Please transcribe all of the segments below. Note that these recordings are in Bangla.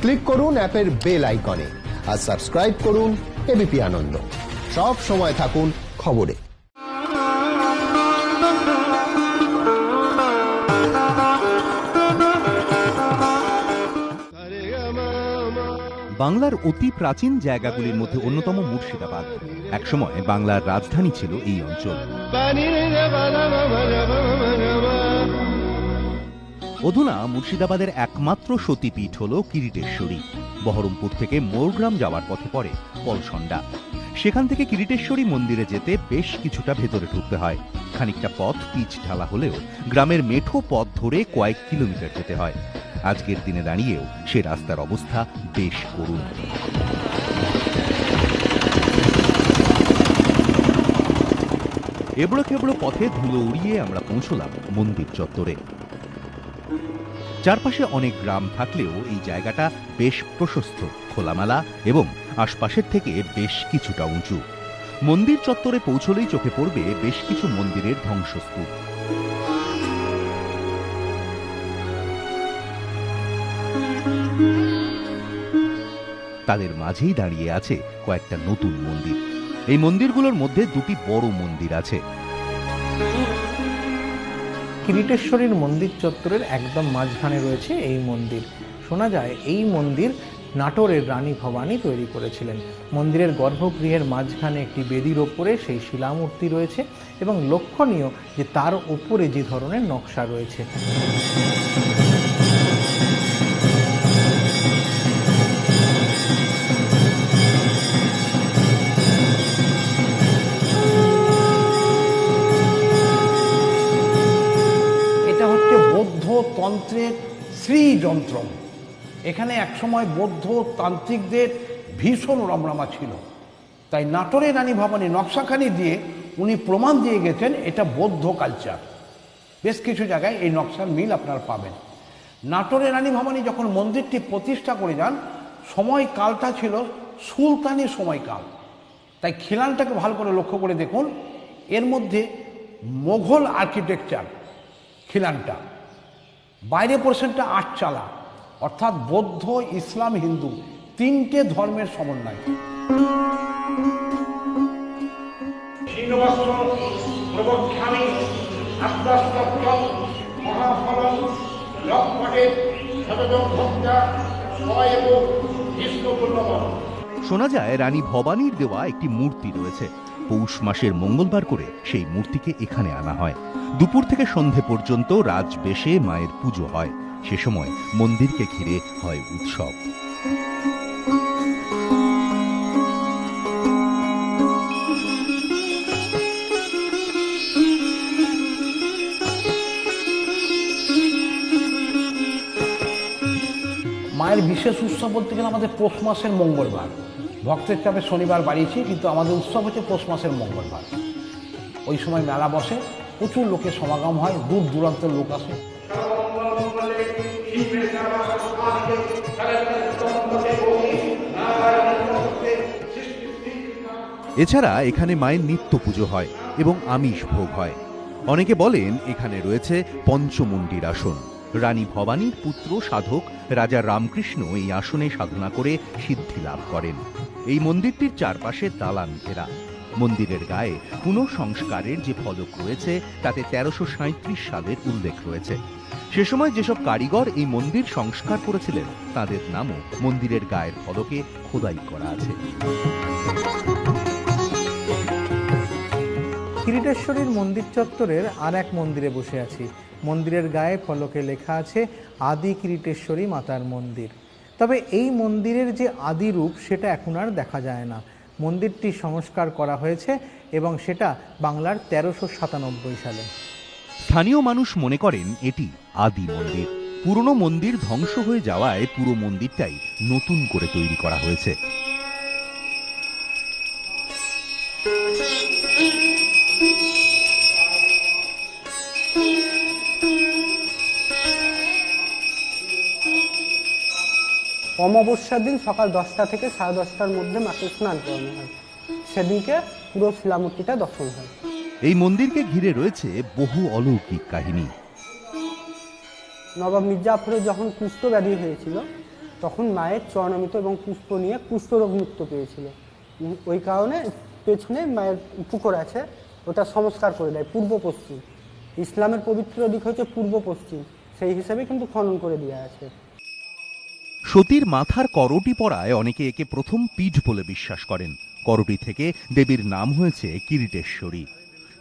ক্লিক করুন অ্যাপের বেল আইকনে আর সাবস্ক্রাইব করুন এবিপি আনন্দ। সব সময় থাকুন খবরে। বাংলার অতি প্রাচীন জায়গাগুলির মধ্যে অন্যতম মুর্শিদাবাদ। একসময় বাংলার রাজধানী ছিল এই অঞ্চল। অধুনা মুর্শিদাবাদের একমাত্র সতীপীঠ হল কিরিটেশ্বরী। বহরমপুর থেকে মোরগ্রাম যাওয়ার পথে পড়ে কলসন্ডা। সেখান থেকে কিরিটেশ্বরী মন্দিরে যেতে বেশ কিছুটা ভেতরে ঢুকতে হয়। খানিকটা পথ পিচ ঢালা হলেও গ্রামের মেঠো পথ ধরে কয়েক কিলোমিটার যেতে হয়। আজকের দিনে দাঁড়িয়েও সে রাস্তার অবস্থা বেশ করুণ। এবড়ো খেবড়ো পথে ধুলো উড়িয়ে আমরা পৌঁছলাম মন্দির চত্বরে। চারপাশে অনেক গ্রাম থাকলেও এই জায়গাটা বেশ প্রশস্ত, খোলামেলা এবং আশপাশের থেকে বেশ কিছুটা উঁচু। মন্দির চত্বরে পৌঁছলেই চোখে পড়বে বেশ কিছু মন্দিরের ধ্বংসস্তূপ। তাদের মাঝেই দাঁড়িয়ে আছে কয়েকটা নতুন মন্দির। এই মন্দিরগুলোর মধ্যে দুটি বড় মন্দির আছে। কিরিটেশ্বরীর মন্দির চত্বরের একদম মাঝখানে রয়েছে এই মন্দির। শোনা যায়, এই মন্দির নাটোরের রানী ভবানী তৈরি করেছিলেন। মন্দিরের গর্ভগৃহের মাঝখানে একটি বেদির ওপরে সেই শিলামূর্তি রয়েছে এবং লক্ষণীয় যে তার ওপরে যে ধরনের নকশা রয়েছে। তন্ত্রের শ্রীযন্ত্রম। এখানে একসময় বৌদ্ধ তান্ত্রিকদের ভীষণ রমরমা ছিল। তাই নাটোরের রানী ভবানী নকশাখানি দিয়ে উনি প্রমাণ দিয়ে গেছেন, এটা বৌদ্ধ কালচার। বেশ কিছু জায়গায় এই নকশার মিল আপনারা পাবেন। নাটোরের রানী ভবানী যখন মন্দিরটি প্রতিষ্ঠা করে যান, সময়কালটা ছিল সুলতানি সময়কাল। তাই খিলানটাকে ভালো করে লক্ষ্য করে দেখুন, এর মধ্যে মোঘল আর্কিটেকচার খিলানটা। বাইরে পোর্শনটা আটচালা। অর্থাৎ বৌদ্ধ ইসলাম হিন্দু তিনটে ধর্মের সমন্বয়। শোনা যায় রানী ভবানীর দেওয়া একটি মূর্তি রয়েছে। পৌষ মাসের মঙ্গলবার করে সেই মূর্তিকে এখানে আনা হয়। দুপুর থেকে সন্ধে পর্যন্ত রাজবেশে মায়ের পুজো হয়। সে সময় মন্দিরকে ঘিরে হয় উৎসব। মায়ের বিশেষ উৎসব বলতে গেলে আমাদের পৌষ মাসের মঙ্গলবার। ভক্তের চাপে শনিবার বাড়িয়েছি, কিন্তু আমাদের উৎসব হচ্ছে পৌষ মাসের মঙ্গলবার। ওই সময় মেলা বসে, প্রচুর লোকের সমাগম হয়, দূর দূরান্তের লোক আসে। এছাড়া এখানে মায়ের নিত্য পুজো হয় এবং আমিষ ভোগ হয়। অনেকে বলেন এখানে রয়েছে পঞ্চমুণ্ডির আসন। রানী ভবানীর পুত্র, সাধক রাজা রামকৃষ্ণ এই আসনে সাধনা করে সিদ্ধি লাভ করেন। এই মন্দিরটির চারপাশে দালান ঘেরা। মন্দিরের গায়ে পুনঃসংস্কারের যে ফলক রয়েছে, তাতে তেরোশো সালের উল্লেখ রয়েছে। সে সময় যেসব কারিগর এই মন্দির সংস্কার করেছিলেন, তাদের নামও মন্দিরের গায়ের ফলকে খোদাই করা আছে। কিরিটেশ্বরীর মন্দির চত্বরের আর এক মন্দিরে বসে আছি। মন্দিরের গায়ে ফলকে লেখা আছে আদি কিরিটেশ্বরী মাতার মন্দির। তবে এই মন্দিরের যে আদি রূপ, সেটা এখন আর দেখা যায় না। মন্দিরটি সংস্কার করা হয়েছে এবং সেটা বাংলার তেরোশো সাতানব্বই সালে। স্থানীয় মানুষ মনে করেন এটি আদি মন্দির। পুরনো মন্দির ধ্বংস হয়ে যাওয়ায় পুরো মন্দিরটাই নতুন করে তৈরি করা হয়েছে। অমাবস্যার দিন সকাল দশটা থেকে সাড়ে দশটার মধ্যে মাকে স্নান করানো হয়। সেদিনকে পুরো শিলামূর্তিটা দর্শন হয়। এই মন্দিরকে ঘিরে রয়েছে বহু অলৌকিক কাহিনী। নবাব মির্জাফরের যখন কুষ্ঠ ব্যাধি হয়েছিল তখন মায়ের চরণামিত এবং পুষ্প নিয়ে কুষ্ঠরোগ মুক্ত পেয়েছিল। ওই কারণে পেছনে মায়ের পুকুর আছে ওটা সংস্কার করে দেয় পূর্ব পশ্চিম। ইসলামের পবিত্র দিক হচ্ছে পূর্ব পশ্চিম সেই হিসাবে কিন্তু খনন করে দেওয়া আছে। সতীর মাথার করটি পরায় অনেকে একে প্রথম পীঠ বলে বিশ্বাস করেন। করটি থেকে দেবীর নাম হয়েছে কিরিটেশ্বরী।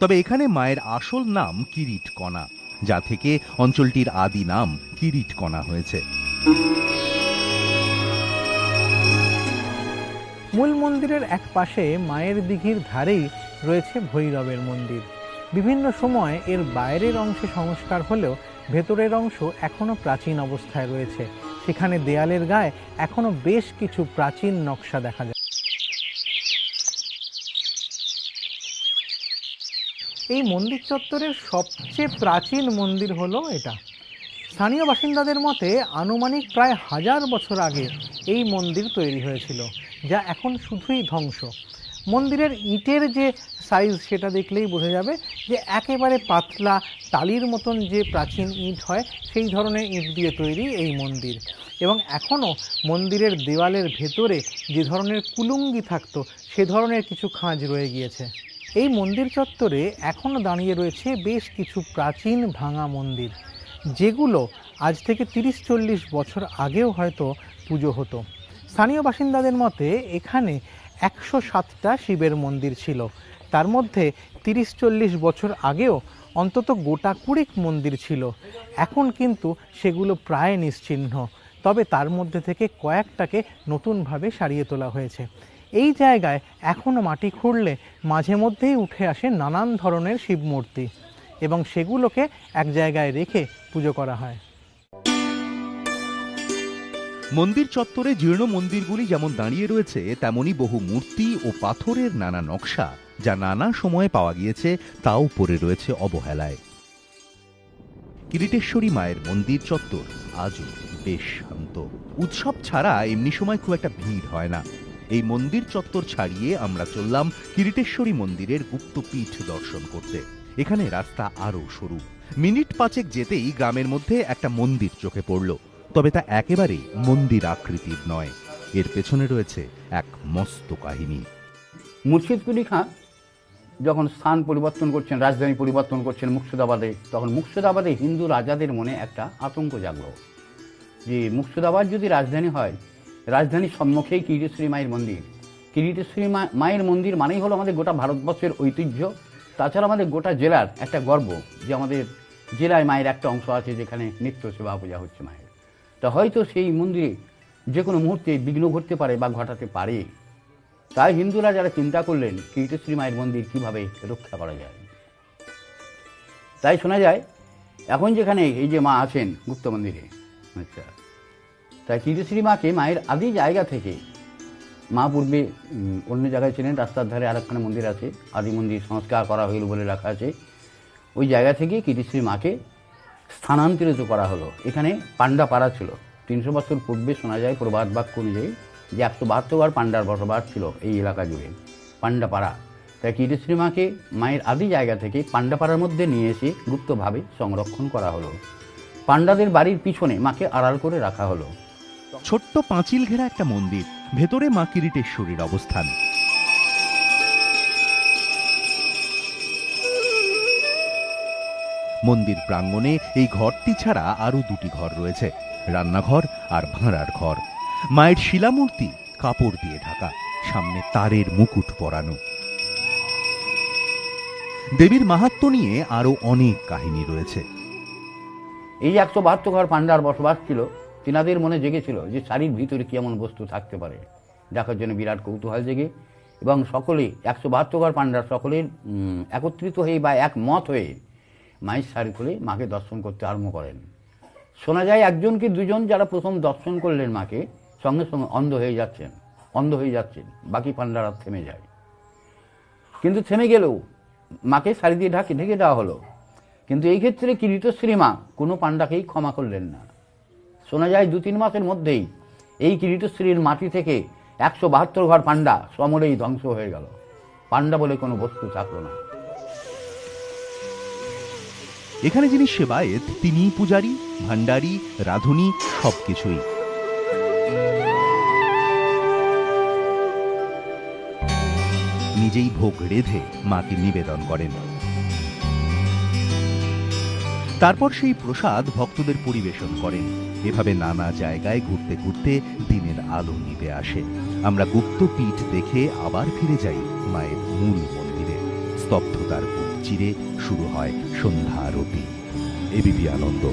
তবে এখানে মায়ের আসল নাম কিরিট কণা যা থেকে অঞ্চলটির আদি নাম কিরিট কণা হয়েছে। মূল মন্দিরের এক পাশে মায়ের দিঘির ধারেই রয়েছে ভৈরবের মন্দির। বিভিন্ন সময় এর বাইরের অংশে সংস্কার হলেও ভেতরের অংশ এখনও প্রাচীন অবস্থায় রয়েছে। সেখানে দেয়ালের গায়ে এখনও বেশ কিছু প্রাচীন নকশা দেখা যায়। এই মন্দির চত্বরের সবচেয়ে প্রাচীন মন্দির হলো এটা। স্থানীয় বাসিন্দাদের মতে আনুমানিক প্রায় হাজার বছর আগে এই মন্দির তৈরি হয়েছিল, যা এখন শুধুই ধ্বংস। মন্দিরের ইটের যে সাইজ সেটা দেখলেই বোঝা যাবে যে একেবারে পাতলা টালির মতন যে প্রাচীন ইট হয়, সেই ধরনের ইট দিয়ে তৈরি এই মন্দির। এবং এখনও মন্দিরের দেওয়ালের ভেতরে যে ধরনের কুলুঙ্গি থাকতো, সে ধরনের কিছু খাঁজ রয়ে গিয়েছে। এই মন্দির চত্বরে এখনও দাঁড়িয়ে রয়েছে বেশ কিছু প্রাচীন ভাঙা মন্দির, যেগুলো আজ থেকে তিরিশ চল্লিশ বছর আগেও হয়তো পুজো হতো। স্থানীয় বাসিন্দাদের মতে এখানে একশো সাতটা শিবের মন্দির ছিল। তার মধ্যে তিরিশ চল্লিশ বছর আগেও অন্তত গোটা কুড়িক মন্দির ছিল। এখন কিন্তু সেগুলো প্রায় নিশ্চিহ্ন। তবে তার মধ্যে থেকে কয়েকটাকে নতুনভাবে সারিয়ে তোলা হয়েছে। এই জায়গায় এখনও মাটি খুঁড়লে মাঝে মধ্যেই উঠে আসে নানান ধরনের শিব মূর্তি এবং সেগুলোকে এক জায়গায় রেখে পুজো করা হয়। মন্দির চত্বরে জীর্ণ মন্দিরগুলি যেমন দাঁড়িয়ে রয়েছে, তেমনি বহু মূর্তি ও পাথরের নানা নকশা, যা নানা সময়ে পাওয়া গিয়েছে, তাও পড়ে রয়েছে অবহেলায়। কিরিটেশ্বরী মায়ের মন্দির চত্বর আজও বেশ শান্ত। উৎসব ছাড়া এমনি সময় খুব একটা ভিড় হয় না। এই মন্দির চত্বর ছাড়িয়ে আমরা চললাম কিরিটেশ্বরী মন্দিরের গুপ্তপীঠ দর্শন করতে। এখানে রাস্তা আরও সরু। মিনিট পাঁচেক যেতেই গ্রামের মধ্যে একটা মন্দির চোখে পড়ল। তবে তা একেবারে মন্দির আকৃতির নয়। এর পেছনে রয়েছে এক মস্ত কাহিনী। মুর্শিদ কুলি খাঁ যখন স্থান পরিবর্তন করছেন, রাজধানী পরিবর্তন করছেন মুর্শিদাবাদে, তখন মুর্শিদাবাদে হিন্দু রাজাদের মনে একটা আতঙ্ক জাগলো। যে মুর্শিদাবাদ যদি রাজধানী হয়, রাজধানীর সম্মুখেই কিরিটেশ্বরী মায়ের মন্দির। কিরিটেশ্বরী মায়ের মন্দির মানেই হলো আমাদের গোটা ভারতবর্ষের ঐতিহ্য। তাছাড়া আমাদের গোটা জেলার একটা গর্ব যে আমাদের জেলায় মায়ের একটা অংশ আছে যেখানে নিত্য সেবা পূজা হচ্ছে মায়ের। তা হয়তো সেই মন্দিরে যে কোনো মুহূর্তে বিঘ্ন ঘটতে পারে বা ঘটাতে পারে। তাই হিন্দুরা যারা চিন্তা করলেন কীর্তিশ্রী মায়ের মন্দির কীভাবে রক্ষা করা যায়। তাই শোনা যায়, এখন যেখানে এই যে মা আছেন গুপ্ত মন্দিরে আচ্ছা তাই কীর্তিশ্রী মাকে মায়ের আদি জায়গা থেকে মা পূর্বে অন্য জায়গায় ছিলেন, রাস্তার ধারে আরেকখানে মন্দির আছে, আদি মন্দির সংস্কার করা হইল বলে রাখা আছে। ওই জায়গা থেকে কীর্তিশ্রী মাকে স্থানান্তরিত করা হলো। এখানে পাণ্ডা পাড়া ছিল। তিনশো বছর পূর্বে শোনা যায় প্রবাদ বাক্য অনুযায়ী যে একশো বাহাত্তর বার পাণ্ডার বসবাস ছিল এই এলাকা জুড়ে, পাণ্ডাপাড়া। তাই কীর্তিশ্রী মাকে মায়ের আদি জায়গা থেকে পাণ্ডাপাড়ার মধ্যে নিয়ে এসে গুপ্তভাবে সংরক্ষণ করা হলো। পাণ্ডাদের বাড়ির পিছনে মাকে আড়াল করে রাখা হলো। ছোট্ট পাঁচিল ঘেরা একটা মন্দির, ভেতরে মা কিরিটেশ্বরীর অবস্থান। মন্দির প্রাঙ্গণে এই ঘরটি ছাড়া আরও দুটি ঘর রয়েছে, রান্নাঘর আর ভাঁড়ার ঘর। মায়ের শিলামূর্তি কাপড় দিয়ে ঢাকা, সামনে তারের মুকুট পরানো। দেবীর মাহাত্ম নিয়ে আরও অনেক কাহিনী রয়েছে। এই একশো বাহাত্তর ঘর পাণ্ডার বসবাস ছিল, তিনাদের মনে জেগেছিল যে শাড়ির ভিতরে কি এমন বস্তু থাকতে পারে। দেখার জন্য বিরাট কৌতূহল জেগে এবং সকলে, একশো বাহাত্তর ঘর পাণ্ডার সকলের একত্রিত হয়ে বা একমত হয়ে মায়ের শাড়ি খুলে মাকে দর্শন করতে আরম্ভ করেন। শোনা যায় একজন কি দুজন যারা প্রথম দর্শন করলেন মাকে, সঙ্গে সঙ্গে অন্ধ হয়ে যাচ্ছেন, অন্ধ হয়ে যাচ্ছেন, বাকি পাণ্ডারা থেমে যায়। কিন্তু থেমে গেলেও মাকে শাড়ি দিয়ে ঢাকে ঢেকে দেওয়া হলো। কিন্তু এই ক্ষেত্রে কিরিটশ্রী মা কোনো পাণ্ডাকেই ক্ষমা করলেন না। শোনা যায় দু তিন মাসের মধ্যেই এই কিরিটশ্রীর মাটি থেকে একশো বাহাত্তর ঘর পাণ্ডা সমরেই ধ্বংস হয়ে গেল। পাণ্ডা বলে কোনো বস্তু থাকল না। এখানে যিনি সেবায়েত তিনি পূজারি ভান্ডারি রাধুনি, সবকিছুই। নিজেই ভোগ রেধে মাকে নিবেদন করেন। তারপর সেই প্রসাদ ভক্তদের পরিবেশন করেন। এভাবে নানা জায়গায় ঘুরতে ঘুরতে দিনের আলো নিবে আসে। আমরা গুপ্ত পীঠ দেখে আবার ফিরে যাই মায়ের মূল মন্দিরে। স্তব্ধতার বুক চিরে শুরু হয় সন্ধ্যা আরতি এবিপি আনন্দ।